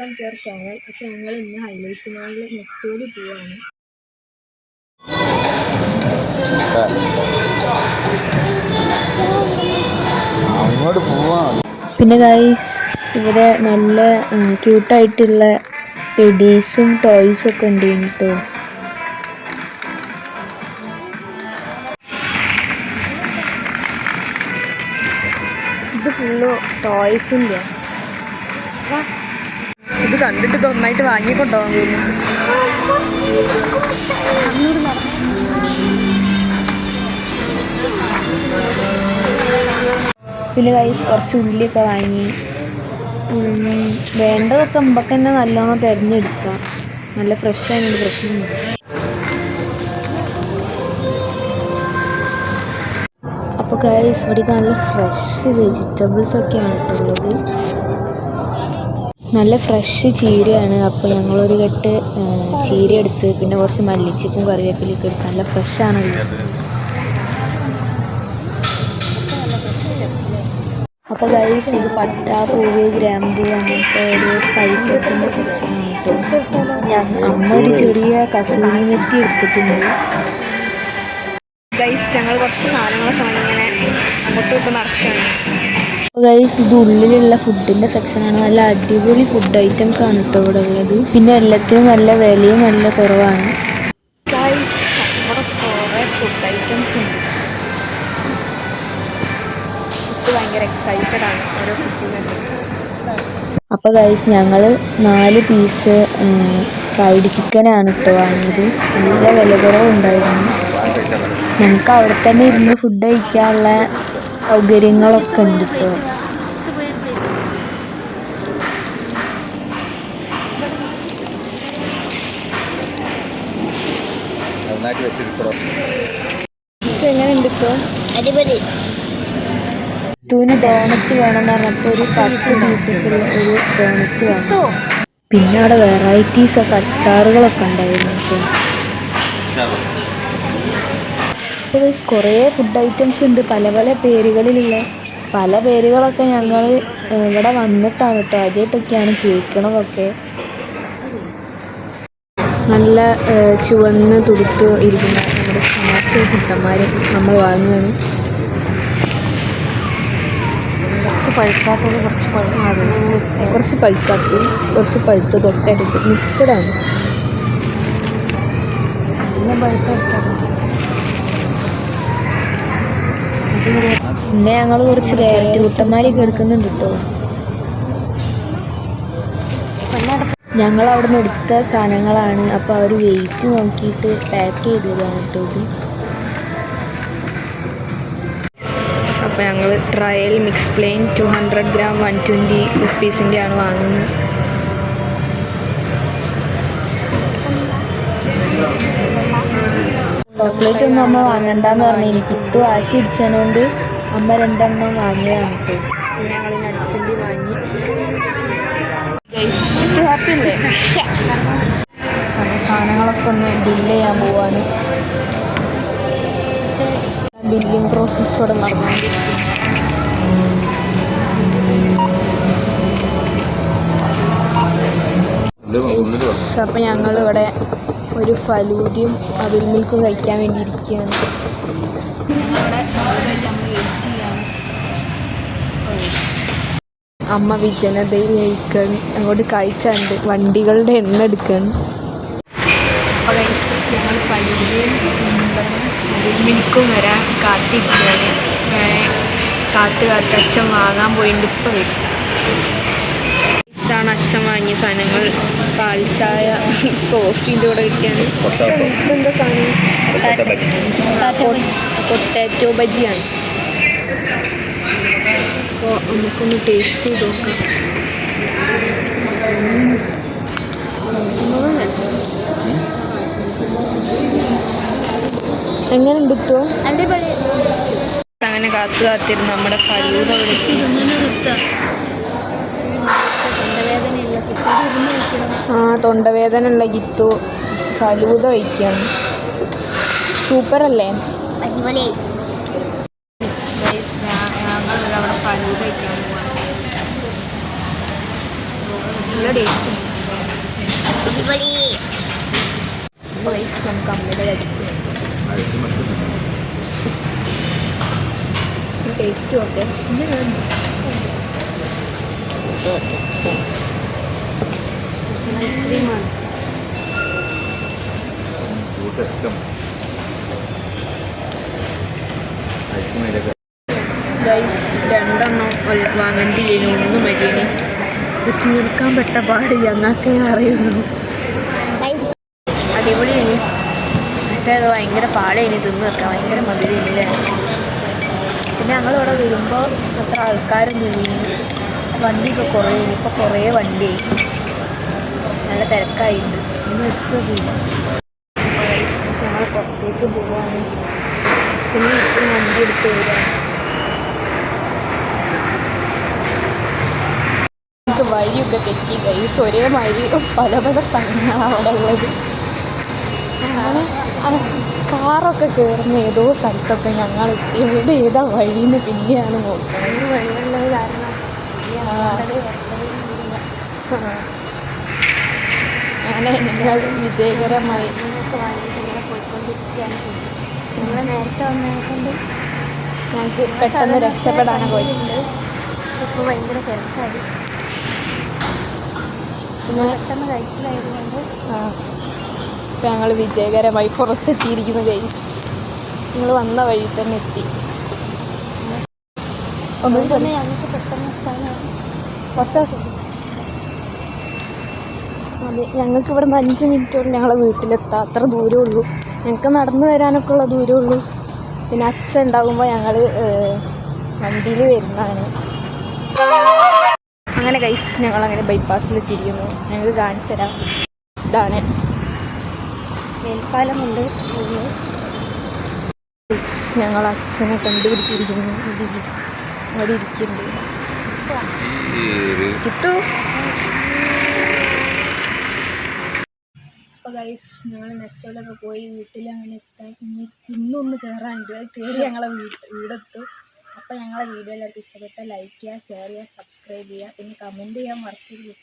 Welcome to our channel അപ്പോൾ ഞങ്ങൾ ഇന്ന് ഹൈലൈറ്റ് മാളിൽ നെസ്റ്റോയിൽ പോവാണ്. പിന്നെ ഗൈസ് ഇവിടെ നല്ല ക്യൂട്ടായിട്ടുള്ള ടെഡീസും ടോയ്സും ഒക്കെ ഉണ്ട് കേട്ടോ. ഇത് ഫുള്ള് ടോയ്സിന്റെ ഇത് കണ്ടിട്ട് ഇത് ഒന്നായിട്ട് പിന്നെ കൈസ് കുറച്ച് ഉള്ളിയൊക്കെ വാങ്ങി. വേണ്ടതൊക്കെ നമുക്ക് തന്നെ നല്ലോണം തിരഞ്ഞെടുക്കാം. നല്ല ഫ്രഷ് ആയതുകൊണ്ട് പ്രശ്നമൊന്നുമില്ല അപ്പോൾ ഗൈസ് ഇവിടേക്ക് നല്ല ഫ്രഷ് വെജിറ്റബിൾസ് ഒക്കെയാണ് കേട്ടോ ഉള്ളത്. നല്ല ഫ്രഷ് ചീരയാണ്. അപ്പോൾ ഞങ്ങളൊരു കെട്ട് ചീര എടുത്ത് പിന്നെ കുറച്ച് മല്ലിച്ചപ്പും കറിവേപ്പിലൊക്കെ എടുത്ത് നല്ല ഫ്രഷ് ആണല്ലോ. അപ്പോൾ ഗൈസ് ഇത് പട്ട പൂവ് ഗ്രാമ്പു അങ്ങനത്തെ ഒരു സ്പൈസസിന്റെ സെക്ഷനാണ് ഞാൻ അമ്മ ഒരു ചെറിയ കസൂരി മെത്തി എടുത്തിട്ടുണ്ട്. ഗൈസ് ഞങ്ങൾ കുറച്ച് സാധനങ്ങളൊക്കെ ഇങ്ങനെ അങ്ങോട്ടും ഇപ്പം നടക്കുകയാണ്. ഗൈസ് ഇത് ഉള്ളിലുള്ള ഫുഡിന്റെ സെക്ഷനാണ് നല്ല അടിപൊളി ഫുഡ് ഐറ്റംസ് ആണ് കേട്ടോ ഇവിടെ ഉള്ളത്. പിന്നെ എല്ലാത്തിനും നല്ല വിലയും നല്ല കുറവാണ്. ഗൈസ് ഇവിടെ കുറേ ഫുഡ് ഐറ്റംസ് ഉണ്ട്. ഭയങ്കര എക്സൈറ്റഡ് ആണ് ഓരോ അപ്പോൾ ഗൈസ് ഞങ്ങൾ നാല് പീസ് ഫ്രൈഡ് ചിക്കൻ ആണ് കേട്ടോ വാങ്ങിയത്. നല്ല വില കുറവുണ്ടായിരുന്നു. നമുക്ക് അവിടെ തന്നെ ഇരുന്ന് ഫുഡ് കഴിക്കാനുള്ള സൗകര്യങ്ങളൊക്കെ ഉണ്ട് എങ്ങനെയുണ്ട് ഇപ്പോൾ അടിപൊളി. തൂന് ഡോണറ്റ് വേണമെന്ന് പറഞ്ഞപ്പോൾ ഒരു പത്ത് പീസസിൽ ഒരു ഡോണറ്റ് വേണം. പിന്നെ അവിടെ വെറൈറ്റീസ് ഓഫ് അച്ചാറുകളൊക്കെ ഉണ്ടായിരുന്നു കേട്ടോ അപ്പോൾ കുറേ ഫുഡ് ഐറ്റംസ് ഉണ്ട്. പല പല പേരുകളിലുള്ള പല പേരുകളൊക്കെ ഞങ്ങൾ ഇവിടെ വന്നിട്ടാണ് കേട്ടോ. ആദ്യമായിട്ടൊക്കെയാണ് കേൾക്കണതൊക്കെ. നല്ല ചുവന്ന് തുടുത്ത് ഇരിക്കുന്ന നമ്മുടെ സ്മാർട്ട് കുട്ടന്മാർ നമ്മൾ വാങ്ങുകയാണ്. കുറച്ച് പഴുക്കാത്തത് കുറച്ച് പഴുക്കാതെ കുറച്ച് പഴുക്കാത്തത് കുറച്ച് പഴുത്തതൊക്കെ എടുത്ത് മിക്സഡാണ് പിന്നെ ഞങ്ങൾ കുറച്ച് ക്യാരറ്റ് കുട്ടന്മാരൊക്കെ എടുക്കുന്നുണ്ട് കേട്ടോ ഞങ്ങൾ അവിടെ നിന്ന് എടുത്ത സാധനങ്ങളാണ്. അപ്പോൾ അവർ വെയിറ്റ് നോക്കിയിട്ട് പാക്ക് ചെയ്ത് തരാണ് കേട്ടോ ഇത് അപ്പോൾ ഞങ്ങൾ trail mix plain two hundred gram one twenty റുപ്പീസിന്റെ ആണ് വാങ്ങുന്നത്. ചോക്ലേറ്റ് ഒന്നും അമ്മ വാങ്ങണ്ടെന്ന് പറഞ്ഞു എനിക്ക് ഇത്തു വാശി ഇടിച്ചതുകൊണ്ട് അമ്മ രണ്ടെണ്ണം വാങ്ങിയതാണ് സാധനങ്ങളൊക്കെ ഒന്ന് ബില്ല് ചെയ്യാൻ പോവാണ്. ബില്ലിംഗ് പ്രോസസ് ഇവിടെ നടന്നുകൊണ്ടിരിക്കുന്നു അപ്പം ഞങ്ങൾ ഇവിടെ ഒരു ഫലൂദിയും അവിൽ മിൽക്കും കഴിക്കാൻ വേണ്ടി ഇരിക്കുകയാണ് അമ്മ വിജനതയിൽ കഴിക്കാൻ അങ്ങോട്ട് കഴിച്ചുണ്ട് വണ്ടികളുടെ എണ്ണ എടുക്കാൻ ഞങ്ങൾ മിൽക്കും വരാൻ കാത്തിരിക്കുകയാണ്. കാത്ത് കാത്ത് അച്ഛൻ വാങ്ങാൻ പോയിട്ട് ഇപ്പോൾ വരും. ഇതാണ് അച്ഛൻ വാങ്ങിയ സാധനങ്ങൾ. പാൽച്ചായ സോസിന്റെ കൂടെ കിട്ടിയാണ് പൊട്ടാറ്റോ. ഇതെന്താ സാധനം? പൊട്ടാറ്റോ ബജി. പൊട്ടാറ്റോ ബജിയാണ്. അപ്പോൾ നമുക്കൊന്ന് ടേസ്റ്റ് ചെയ്ത് നോക്കാം. എങ്ങനെ എടുത്തോ അങ്ങനെ കാത്തു കാത്തിരുന്ന് നമ്മുടെ ഫലൂദ ഇവിടെ ആ തൊണ്ടവേദന ഉള്ള കിത്തു ഫലൂത കഴിക്കുകയാണ് സൂപ്പർ അല്ലേ അടിപൊളി. ടേസ്റ്റ് അടിപൊളി ഓക്കെ ഓക്കെ ഗൈസ് രണ്ടെണ്ണം വാങ്ങേണ്ടി ഒന്ന് മതിയേനെ ഇത് തീർക്കാൻ പെട്ട പാട് ഞങ്ങൾക്കേ അറിയുന്നു. അടിപൊളി ഇനി. പക്ഷേ അത് ഭയങ്കര പാടേനി തിന്ന് വെക്കാൻ. ഭയങ്കര മധുര പിന്നെ ഞങ്ങളിവിടെ വരുമ്പോൾ അത്ര ആൾക്കാരൊന്നും ഇല്ല വണ്ടിയൊക്കെ കുറേ ഇപ്പോൾ കുറേ വണ്ടിയായി. നല്ല തിരക്കായിട്ടുണ്ട് ഞങ്ങൾ പുറത്തേക്ക് പോവാണ്. പിന്നെ ഇപ്പോൾ വണ്ടി എടുത്ത് വരാം. നമുക്ക് വഴിയൊക്കെ തെറ്റി കൈസ് ഒരേ മാതിരി പല പല സ്ഥലങ്ങളാണ് അവിടെ ഉള്ളത്. അങ്ങനെ കാറൊക്കെ കയറുന്ന ഏതോ സ്ഥലത്തൊക്കെ ഞങ്ങൾ എവിടെ ഏതാ വഴിന്ന് പിന്നെയാണ് നോക്കുന്നത് വഴിയുള്ളത് കാരണം. അങ്ങനെ ഞങ്ങൾ വിജയകരമായി നിങ്ങൾക്ക് വാങ്ങിയിട്ട് ഇങ്ങനെ പോയിക്കൊണ്ടിരിക്കുകയാണ്. നിങ്ങൾ നേരത്തെ വന്നതിനെ കൊണ്ട് ഞങ്ങൾക്ക് പെട്ടെന്ന് രക്ഷപ്പെടാനൊക്കെ പക്ഷെ ഇപ്പോൾ ഭയങ്കര തിരക്കായി. പിന്നെ പെട്ടെന്ന് കഴിച്ചിലായതുകൊണ്ട് ആ ഇപ്പം ഞങ്ങൾ വിജയകരമായി പുറത്തെത്തിയിരിക്കുന്നു ഗൈസ്. നിങ്ങൾ വന്ന വഴി തന്നെ എത്തി. ഒന്നും തന്നെ. ഞങ്ങൾക്ക് പെട്ടെന്ന് എത്താനാണ് കുറച്ചൊക്കെ അതെ ഞങ്ങൾക്ക് ഇവിടെ നിന്ന് അഞ്ച് മിനിറ്റ് കൊണ്ട് ഞങ്ങളെ വീട്ടിലെത്താം അത്ര ദൂരമുള്ളൂ ഞങ്ങൾക്ക് നടന്നു വരാനൊക്കെ ഉള്ള ദൂരമുള്ളൂ പിന്നെ അച്ഛൻ ഉണ്ടാകുമ്പോൾ ഞങ്ങൾ വണ്ടിയിൽ വരുന്നതാണ്. അങ്ങനെ കൈസ് ഞങ്ങൾ അങ്ങനെ ബൈപ്പാസിലെത്തിയിരിക്കുന്നു ഞങ്ങൾക്ക് കാണിച്ചു തരാം. ഇതാണ്. മേൽപ്പാലമുണ്ട്. ഗൈസ്, ഞങ്ങൾ അച്ഛനെ കണ്ടുപിടിച്ചിരിക്കുന്നു. അവിടെ ഇരിക്കുന്നുണ്ട് കിട്ടു. അപ്പോൾ ഗൈസ് ഞങ്ങൾ നെസ്റ്റോലൊക്കെ പോയി വീട്ടിൽ അങ്ങനെ എത്താൻ ഇനി ഇന്നൊന്ന് കയറാനുണ്ട് അത് കയറി ഞങ്ങളെ വീട് വീടെത്തു. അപ്പോൾ ഞങ്ങളെ വീഡിയോ എല്ലാവർക്കും ഇഷ്ടപ്പെട്ട ലൈക്ക് ചെയ്യുക ഷെയർ ചെയ്യുക സബ്സ്ക്രൈബ് ചെയ്യുക. പിന്നെ കമന്റ് ചെയ്യാൻ മറക്കരുത്